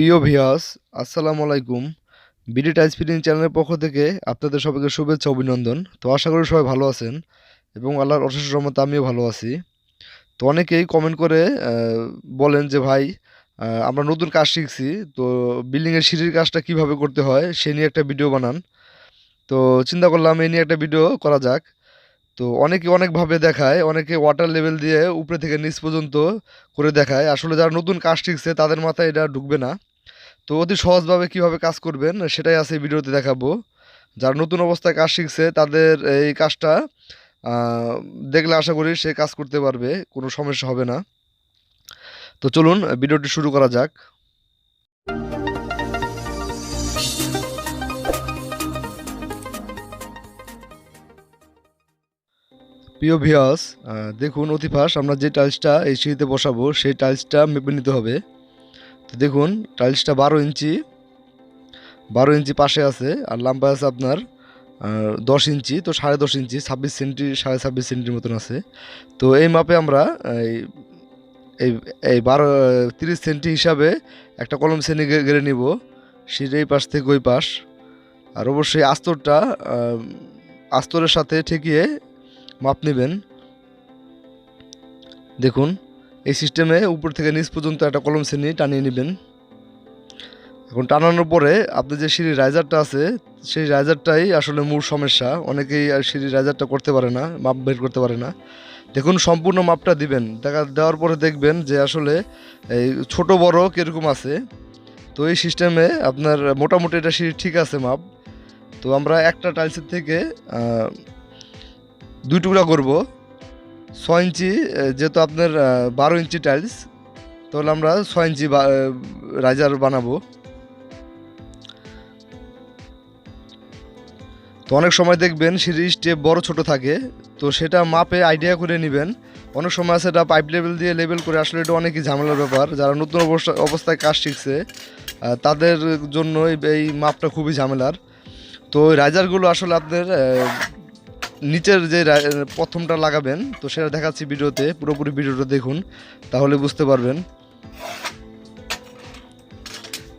প্রিয় ভিয়াস আসসালামু আলাইকুম। বিডি টাইস ফিটিং চ্যানেলের পক্ষ থেকে আপনাদের সবাইকে শুভেচ্ছা, অভিনন্দন। তো আশা করি সবাই ভালো আছেন এবং আল্লাহর অশেষ রহমতে আমিও ভালো আছি। তো অনেকেই কমেন্ট করে বলেন যে, ভাই আমরা নতুন কাজ শিখছি। তো বিল্ডিংয়ের সিঁড়ির কাজটা কীভাবে করতে হয় সে নিয়ে একটা ভিডিও বানান। তো চিন্তা করলাম, এই নিয়ে একটা ভিডিও করা যাক। তো অনেকে অনেকভাবে দেখায়, অনেকে ওয়াটার লেভেল দিয়ে উপরে থেকে নিচ পর্যন্ত করে দেখায়। আসলে যারা নতুন কাজ শিখছে, তাদের মাথায় এটা ঢুকবে না। তো অতি সহজভাবে কীভাবে কাজ করবেন, সেটাই আছে ভিডিওতে দেখাবো। যারা নতুন অবস্থায় কাজ শিখছে, তাদের এই কাজটা দেখলে আশা করি সে কাজ করতে পারবে, কোনো সমস্যা হবে না। তো চলুন, ভিডিওটি শুরু করা যাক। প্রিয় ভিয়াস দেখুন অতিফাস, আমরা যে টাইলসটা এই সিঁড়িতে বসাবো, সেই টাইলসটা মেপে নিতে হবে। তো দেখুন, টাইলসটা বারো ইঞ্চি বারো ইঞ্চি পাশে আছে, আর লম্বা আছে আপনার দশ ইঞ্চি, তো সাড়ে দশ ইঞ্চি, ছাব্বিশ সেন্টি, সাড়ে ছাব্বিশ সেন্টির মতন আছে। তো এই মাপে আমরা, এই এই বারো, তিরিশ সেন্টি হিসাবে একটা কলম শ্রেণি গেড়ে নিব। সেটা এই পাশ থেকে ওই পাশ। আর অবশ্যই আস্তরটা আস্তরের সাথে ঠেকিয়ে মাপ নেবেন। দেখুন এই সিস্টেমে উপর থেকে নিচ পর্যন্ত একটা কলম শ্রেণি টানিয়ে নেবেন। এখন টানানোর পরে আপনি যে সিঁড়ির রাইজারটা আছে, সেই রাইজারটাই আসলে মূল সমস্যা। অনেকেই আর সিঁড়ির রাইজারটা করতে পারে না, মাপ বের করতে পারে না। দেখুন, সম্পূর্ণ মাপটা দিবেন। দেখা, দেওয়ার পরে দেখবেন যে আসলে এই ছোটো, বড় কীরকম আছে। তো এই সিস্টেমে আপনার মোটামুটি এটা সিঁড়ি ঠিক আছে মাপ। তো আমরা একটা টাইলসের থেকে দুই টুকরা করব। ছয় ইঞ্চি যেহেতু আপনার বারো ইঞ্চি টাইলস, তাহলে আমরা ছয় ইঞ্চি রাইজার বানাবো। তো অনেক সময় দেখবেন সিঁড়ির স্টেপ বড় ছোট থাকে, তো সেটা মাপে আইডিয়া করে নেবেন। অনেক সময় আছে এটা পাইপ লেভেল দিয়ে লেভেল করে, আসলে এটা অনেকই ঝামেলার ব্যাপার। যারা নতুন অবস্থা, অবস্থায় কাজ শিখছে তাদের জন্য এই- মাপটা খুবই ঝামেলার। তো রাইজারগুলো আসলে আপনার নিচের যে প্রথমটা লাগাবেন, তো সেটা দেখাচ্ছি ভিডিওতে, পুরোপুরি ভিডিওটা দেখুন, তাহলে বুঝতে পারবেন।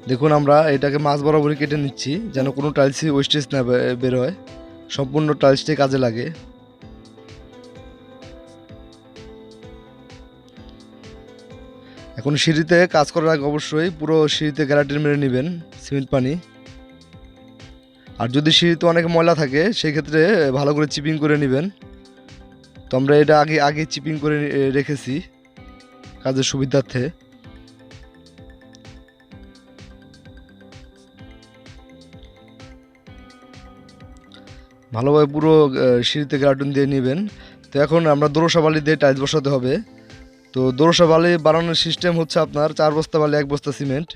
দেখুন আমরা এটাকে মাছ বরাবরই কেটে নিচ্ছি, যেন কোনো টাইলসই ওয়েস্টেজ না বে- বের হয় সম্পূর্ণ টাইলসটাই কাজে লাগে। এখন সিঁড়িতে কাজ করার আগে অবশ্যই পুরো সিঁড়িতে গ্যারাটিন মেরে নেবেন, সিমেন্ট পানি। আর যদি সিঁড়িতে অনেক ময়লা থাকে সেই ক্ষেত্রে ভালো করে চিপিং করে নেবেন। তো আমরা এটা আগে আগে চিপিং করে রেখেছি কাজের সুবিধার্থে। ভালোভাবে পুরো সিঁড়িতে গার্ডেন দিয়ে নেবেন। তো এখন আমরা দোরসা বালি দিয়ে টাইলস বসাতে হবে। তো দোরসা বালি বানানোর সিস্টেম হচ্ছে আপনার চার বস্তা বালি এক বস্তা সিমেন্ট।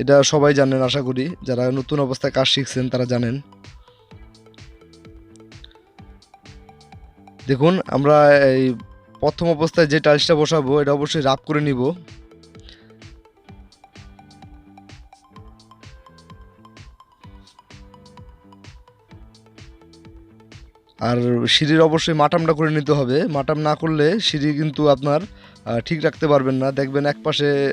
এটা সবাই জানেন, আশা করি। যারা নতুন অবস্থায় কাজ শিখছেন, তারা জানেন। দেখুন, আমরা এই প্রথম অবস্থায় যে টাইলসটা বসাবো, এটা অবশ্যই রাপ করে নিব। আর সিঁড়ির অবশ্যই মাটামটা করে নিতে হবে। মাটাম না করলে সিঁড়ি কিন্তু আপনার ঠিক রাখতে পারবেন না। দেখবেন এক পাশে,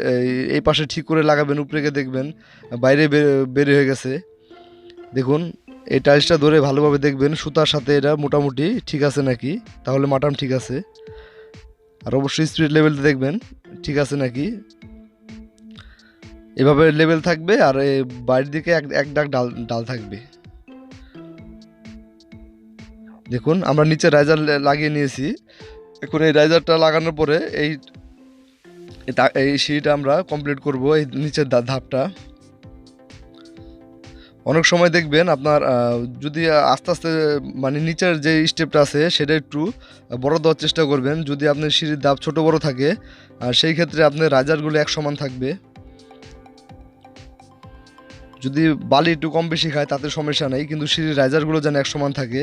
এই- পাশে ঠিক করে লাগাবেন উপরে গিয়ে দেখবেন, বাইরে বের- হয়ে গেছে। দেখুন, এই টাইলসটা ধরে ভালোভাবে দেখবেন, সুতার সাথে এটা মোটামুটি ঠিক আছে নাকি? তাহলে মাটাম ঠিক আছে। আর অবশ্যই স্পিড লেভেলটা দেখবেন, ঠিক আছে নাকি? এভাবে লেভেল থাকবে আর বাইরের দিকে এক এক ডাক ডাল ডাল থাকবে। দেখুন, আমরা নিচে রাইজার লাগিয়ে নিয়েছি। এখন এই রাইজারটা লাগানোর পরে এই এই সিঁড়িটা আমরা কমপ্লিট করব, এই নিচের ধাপটা। অনেক সময় দেখবেন আপনার যদি আস্তে আস্তে মানে নিচের যে স্টেপটা আছে সেটা একটু বড় দেওয়ার চেষ্টা করবেন। যদি আপনার সিঁড়ির ধাপ ছোট বড় থাকে, আর সেই ক্ষেত্রে আপনার রাইজারগুলো এক সমান থাকবে। যদি বালি একটু কম বেশি খায়, তাতে সমস্যা নেই, কিন্তু সিঁড়ির রাইজারগুলো যেন এক সমান থাকে।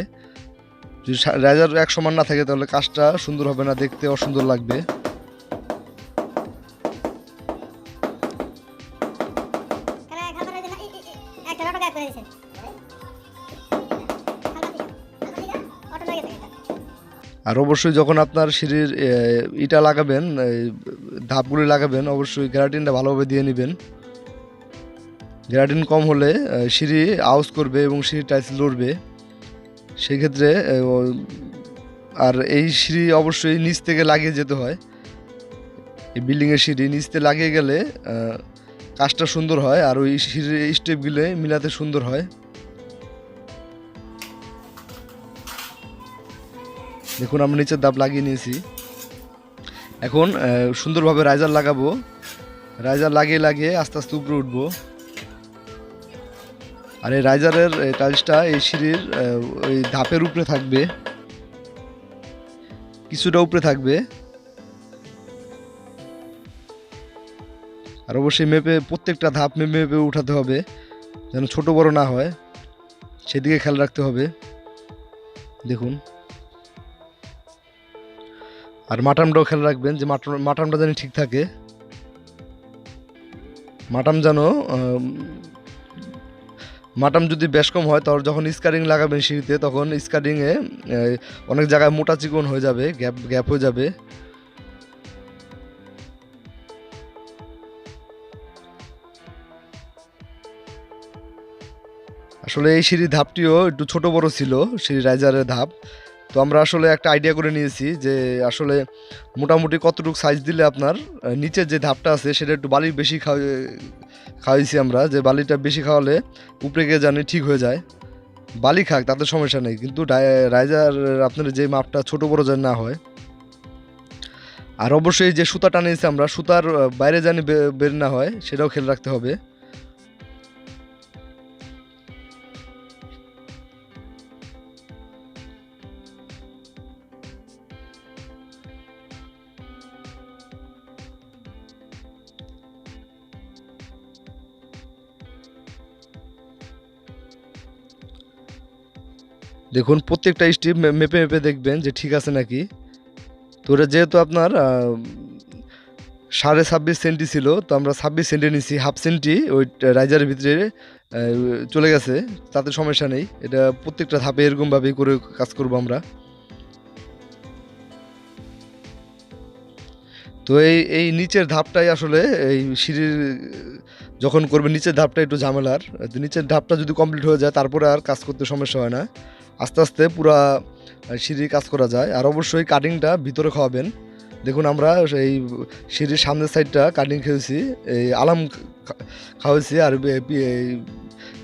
যদি রাইজার এক সমান না থাকে তাহলে কাজটা সুন্দর হবে না দেখতে অসুন্দর লাগবে। আর অবশ্যই যখন আপনার সিঁড়ির ইটা লাগাবেন ধাপগুলি লাগাবেন অবশ্যই গ্যারাটিনটা ভালোভাবে দিয়ে নেবেন। গ্যারাটিন কম হলে সিঁড়ি আউজ করবে এবং সিঁড়ি টাইলস লড়বে। সেই ক্ষেত্রে আর এই সিঁড়ি অবশ্যই নিচ থেকে লাগিয়ে যেতে হয়। এই বিল্ডিংয়ের সিঁড়ি নিচ থেকে লাগিয়ে গেলে কাজটা সুন্দর হয় আর ওই সিঁড়ির স্টেপগুলো মিলাতে সুন্দর হয়। দেখুন, আমরা নিচের দাব লাগিয়ে নিয়েছি। এখন সুন্দরভাবে রাইজার লাগাবো। রাইজার লাগিয়ে লাগিয়ে আস্তে আস্তে উপরে উঠবো। আর এই রাইজারের টাইলসটা এই সিঁড়ির ওই ধাপের উপরে থাকবে। কিছুটা উপরে থাকবে। আর অবশ্যই মেপে, প্রত্যেকটা ধাপ মেপে মেপে উঠাতে হবে, যেন ছোট বড় না হয়। সেদিকে খেয়াল রাখতে হবে। দেখুন। আর মাটামটাও খেয়াল রাখবেন যে মাটাম মাটামটা যেন ঠিক থাকে। মাটাম যেন মাটাম যদি বেশ কম হয় তখন যখন স্কারিং লাগাবেন সিঁড়িতে, তখন স্কারিংয়ে অনেক জায়গায় মোটা চিকন হয়ে যাবে, গ্যাপ গ্যাপ হয়ে যাবে। আসলে এই সিঁড়ি ধাপটিও একটু ছোট বড় ছিল, সিঁড়ি রাইজারের ধাপ। তো আমরা আসলে একটা আইডিয়া করে নিয়েছি যে আসলে মোটামুটি কতটুকু সাইজ দিলে আপনার নিচের যে ধাপটা আছে সেটা একটু বালি বেশি খাওয়া খাওয়াইছি আমরা, যে বালিটা বেশি খাওয়ালে উপরে গিয়ে জানি ঠিক হয়ে যায়। বালি খাক, তাতে সমস্যা নেই, কিন্তু রাইজার আপনার যে মাপটা ছোট বড় যেন না হয়। আর অবশ্যই যে সুতা টানিয়েছি আমরা, সুতার বাইরে জানি বের না হয়, সেটাও খেয়াল রাখতে হবে। দেখুন, প্রত্যেকটা স্টিপ মেপে মেপে দেখবেন যে ঠিক আছে নাকি। তো ওটা যেহেতু আপনার সাড়ে ছাব্বিশ সেন্টি ছিল, তো আমরা ছাব্বিশ সেন্টি নিছি হাফ সেন্টি ওই রাইজারের ভিতরে চলে গেছে, তাতে সমস্যা নেই। এটা প্রত্যেকটা ধাপে এরকমভাবেই করে কাজ করব আমরা। তো এই এই নিচের ধাপটাই আসলে এই সিঁড়ির, যখন করবে, নিচের ধাপটা একটু ঝামেলার। নিচের ধাপটা যদি কমপ্লিট হয়ে যায়, তারপরে আর কাজ করতে সমস্যা হয় না। আস্তে আস্তে পুরা সিঁড়ি কাজ করা যায়। আর অবশ্যই কাটিংটা ভিতরে খাওয়াবেন। দেখুন আমরা এই সিঁড়ির সামনের সাইডটা কাটিং খেয়েছি, এই আলাম খাওয়াইছি আর এই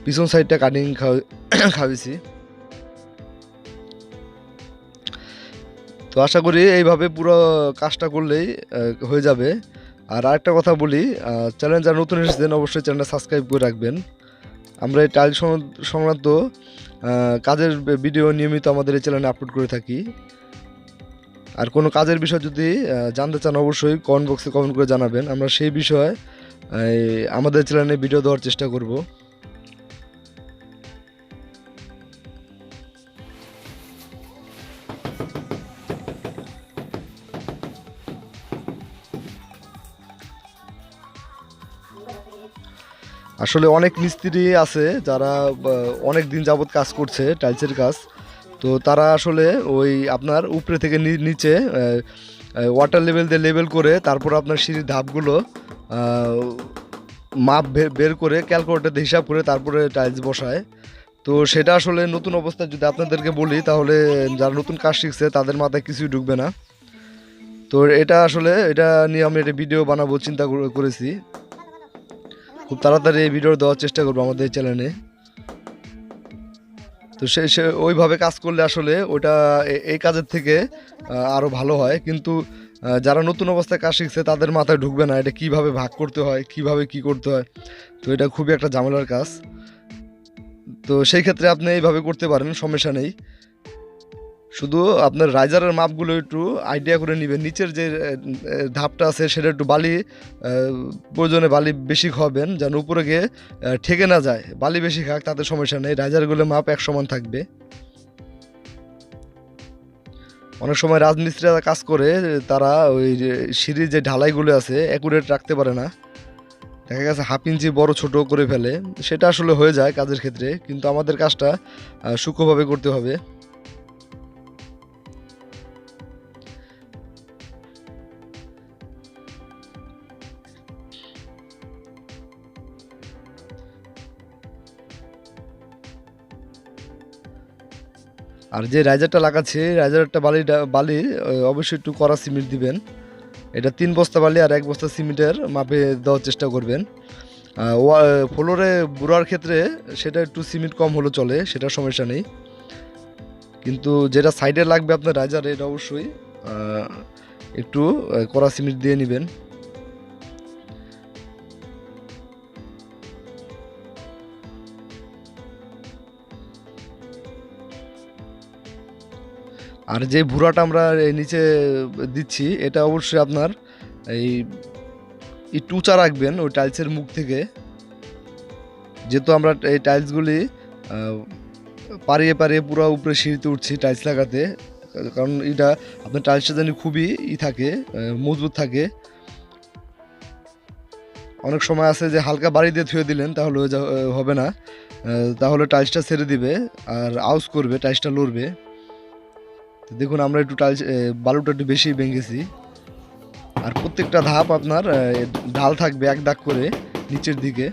পিছন সাইডটা কাটিং খাওয়াইছি। তো আশা করি এইভাবে পুরো কাজটা করলেই হয়ে যাবে। আর আরেকটা কথা বলি চ্যানেল যারা নতুন এসেছেন, অবশ্যই চ্যানেলটা সাবস্ক্রাইব করে রাখবেন। আমরা এই টাইল সংক্রান্ত কাজের ভিডিও নিয়মিত আমাদের এই চ্যানেলে আপলোড করে থাকি। আর কোনো কাজের বিষয় যদি জানতে চান অবশ্যই কমেন্ট বক্সে কমেন্ট করে জানাবেন। আমরা সেই বিষয়ে আমাদের চ্যানেলে ভিডিও দেওয়ার চেষ্টা করব। আসলে অনেক মিস্ত্রি আছে যারা অনেক দিন যাবত কাজ করছে, টাইলসের কাজ। তো তারা আসলে ওই আপনার উপরে থেকে নিচে ওয়াটার লেভেল দিয়ে লেভেল করে তারপর আপনার সিঁড়ির ধাপগুলো মাপ বের করে ক্যালকুলেটার হিসাব করে তারপরে টাইলস বসায়। তো সেটা আসলে নতুন অবস্থায় যদি আপনাদেরকে বলি, তাহলে যারা নতুন কাজ শিখছে, তাদের মাথায় কিছুই ঢুকবে না। তো এটা আসলে, এটা নিয়ে আমি একটা ভিডিও বানাবো, চিন্তা করে- করেছি। খুব তাড়াতাড়ি এই ভিডিও দেওয়ার চেষ্টা করব আমাদের এই চ্যানেলে তো সে সে ওইভাবে কাজ করলে আসলে ওটা এই কাজের থেকে আরও ভালো হয়। কিন্তু যারা নতুন অবস্থায় কাজ শিখছে, তাদের মাথায় ঢুকবে না এটা কীভাবে ভাগ করতে হয়, কীভাবে কি করতে হয়। তো এটা খুবই একটা ঝামেলার কাজ। তো সেই ক্ষেত্রে আপনি এইভাবে করতে পারেন, সমস্যা নেই। শুধু আপনার রাইজারের মাপগুলো একটু আইডিয়া করে নেবেন। নিচের যে ধাপটা আছে সেটা একটু বালি প্রয়োজনে বালি বেশি খাওয়াবেন যেন উপরে গিয়ে ঠেকে না যায়। বালি বেশি খাক, তাতে সমস্যা নেই। রাইজারগুলো মাপ এক সমান থাকবে। অনেক সময় রাজমিস্ত্রিরা কাজ করে তারা ওই সিঁড়ির যে ঢালাইগুলো আছে অ্যাকুরেট রাখতে পারে না। দেখা গেছে হাফ ইঞ্চি বড় ছোট করে ফেলে। সেটা আসলে হয়ে যায় কাজের ক্ষেত্রে, কিন্তু আমাদের কাজটা সূক্ষ্মভাবে করতে হবে। আর যে রাইজারটা লাগাচ্ছে, রাইজারটা বালি বালি অবশ্যই একটু কড়া সিমেন্ট দিবেন। এটা তিন বস্তা বালি আর এক বস্তা সিমেন্টের মাপে দেওয়ার চেষ্টা করবেন। ফ্লোরে বুড়ার ক্ষেত্রে সেটা একটু সিমেন্ট কম হলে চলে সেটা সমস্যা নেই। কিন্তু যেটা সাইডে লাগবে আপনার রাইজার, এটা অবশ্যই একটু কড়া সিমেন্ট দিয়ে নেবেন। আর যে ভুরাটা আমরা নিচে দিচ্ছি, এটা অবশ্যই আপনার এই একটু উঁচা রাখবেন ওই টাইলসের মুখ থেকে। যেহেতু আমরা এই টাইলসগুলি পারিয়ে পাড়িয়ে পুরো উপরে সিঁড়িতে উঠছি টাইলস লাগাতে, কারণ এটা আপনার টাইলসটা জানি খুবই ই থাকে মজবুত থাকে। অনেক সময় আছে যে হালকা বাড়ি দিয়ে থুয়ে দিলেন, তাহলে হবে না। তাহলে টাইলসটা ছেড়ে দিবে, আর আউস করবে, টাইলসটা লড়বে। তো দেখুন, আমরা একটু টাল বালুটা একটু বেশি ভেঙেছি। আর প্রত্যেকটা ধাপ আপনার ঢাল থাকবে এক দাগ করে নিচের দিকে।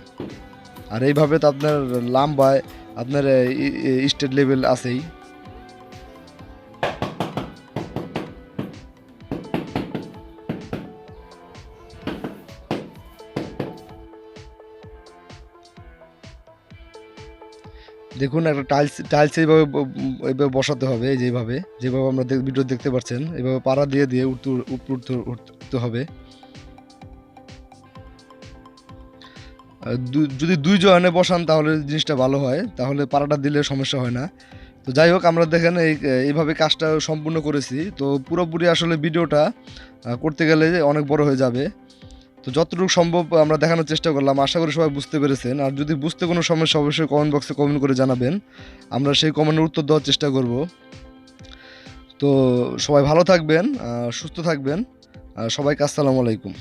আর এইভাবে তো আপনার লাম্বায় আপনার স্টেট লেভেল আছেই। দেখুন, একটা টাইলস টাইলস এইভাবে এইভাবে বসাতে হবে যেভাবে যেভাবে আমরা ভিডিও দেখতে পাচ্ছেন এইভাবে পাড়া দিয়ে দিয়ে উঠতে উঠতে উঠতে হবে। যদি দুই জনে বসান তাহলে জিনিসটা ভালো হয়, তাহলে পাড়াটা দিলে সমস্যা হয় না। তো যাই হোক, আমরা দেখেন এই, এইভাবে কাজটা সম্পূর্ণ করেছি। তো পুরোপুরি আসলে ভিডিওটা করতে গেলে অনেক বড় হয়ে যাবে। তো যতটুকু সম্ভব আমরা দেখানোর চেষ্টা করলাম। আশা করি সবাই বুঝতে পেরেছেন। আর যদি বুঝতে কোনো সমস্যা, অবশ্যই কমেন্ট বক্সে কমেন্ট করে জানাবেন। আমরা সেই কমেন্টের উত্তর দেওয়ার চেষ্টা করব। তো সবাই ভালো থাকবেন সুস্থ থাকবেন। সবাইকে আসসালামু আলাইকুম।